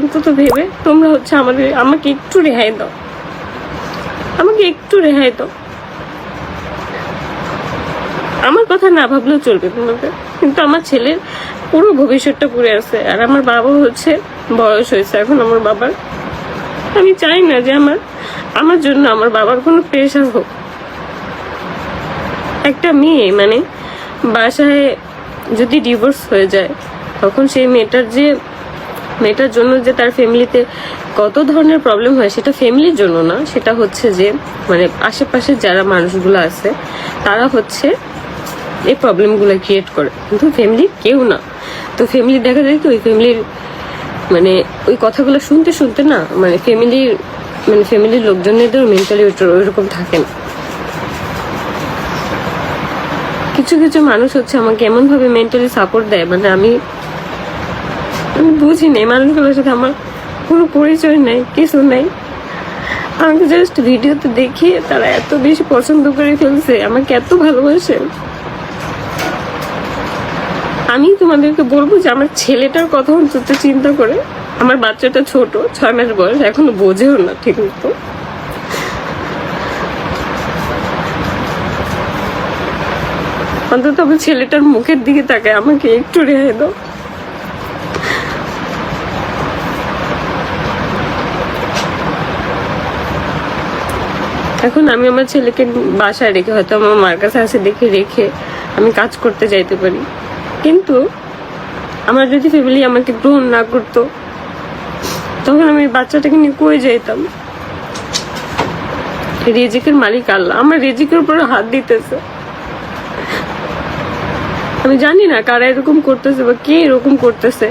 অন্তত ভেবে তোমরা হচ্ছে আমাদের, আমাকে একটু রেহাই দাও। আমাকে একটু রেহাই দাও। আমার কথা না ভাবলেও চলবে তোমাদের। কিন্তু আমার ছেলের পুরো ভবিষ্যৎটা পড়ে আছে। আর আমার বাবা হচ্ছে বয়স হয়েছে এখন আমার বাবার। আমি চাই না যে আমার আমার জন্য আমার বাবার কোনো প্রেশার হোক। একটা মেয়ে মানে বাসায় যদি ডিভোর্স হয়ে যায়, তখন সেই মেয়েটার যে মেয়েটার জন্য যে তার ফ্যামিলিতে কত ধরনের প্রবলেম হয়, সেটা ফ্যামিলির জন্য না। সেটা হচ্ছে যে মানে আশেপাশে যারা মানুষগুলো আছে, তারা হচ্ছে এই প্রবলেমগুলো ক্রিয়েট করে। কিন্তু ফ্যামিলি কেউ না। তো ফ্যামিলি দেখা যায় কি, ওই ফ্যামিলির মানে ওই কথাগুলো শুনতে শুনতে না মানে ফ্যামিলির মানে ফ্যামিলির লোকজনেদের মেন্টালি ওইরকম থাকে না। কিছু কিছু মানুষ হচ্ছে আমাকে এমনভাবে মেন্টালি সাপোর্ট দেয় মানে আমি আমি বুঝি নাই মানুষগুলোর সাথে আমার কোনো পরিচয় নেই, কিছু নেই। আমাকে জাস্ট ভিডিওতে দেখে তারা এত বেশি পছন্দ করে ফেলছে, আমাকে এত ভালোবাসে। আমি তোমাদেরকে বলব যে আমার ছেলেটার কথা অন্তত চিন্তা করে। আমার বাচ্চাটা ছোট, ছয় মাস বয়স, এখনও বোঝেও না ঠিক মতো। অন্তত আমার ছেলেটার মুখের দিকে তাকায়, আমাকে একটু রেহাই দাও। এখন আমি আমার ছেলেকে বাসায় রেখে, হয়তো আমার মার কাছে আসে দেখে রেখে আমি কাজ করতে যাইতে পারি। কিন্তু আমার যদি ফ্যামিলি আমাকে গ্রহণ না করতো, তখন আমি বাচ্চাটাকে নিয়ে কয়ে যাইতাম? রেজিকের মালিক আল্লাহ। আমার রেজিকের উপরে হাত দিতেছে। আমি জানি না কারা এরকম করতেছে বা কে এরকম করতেছে।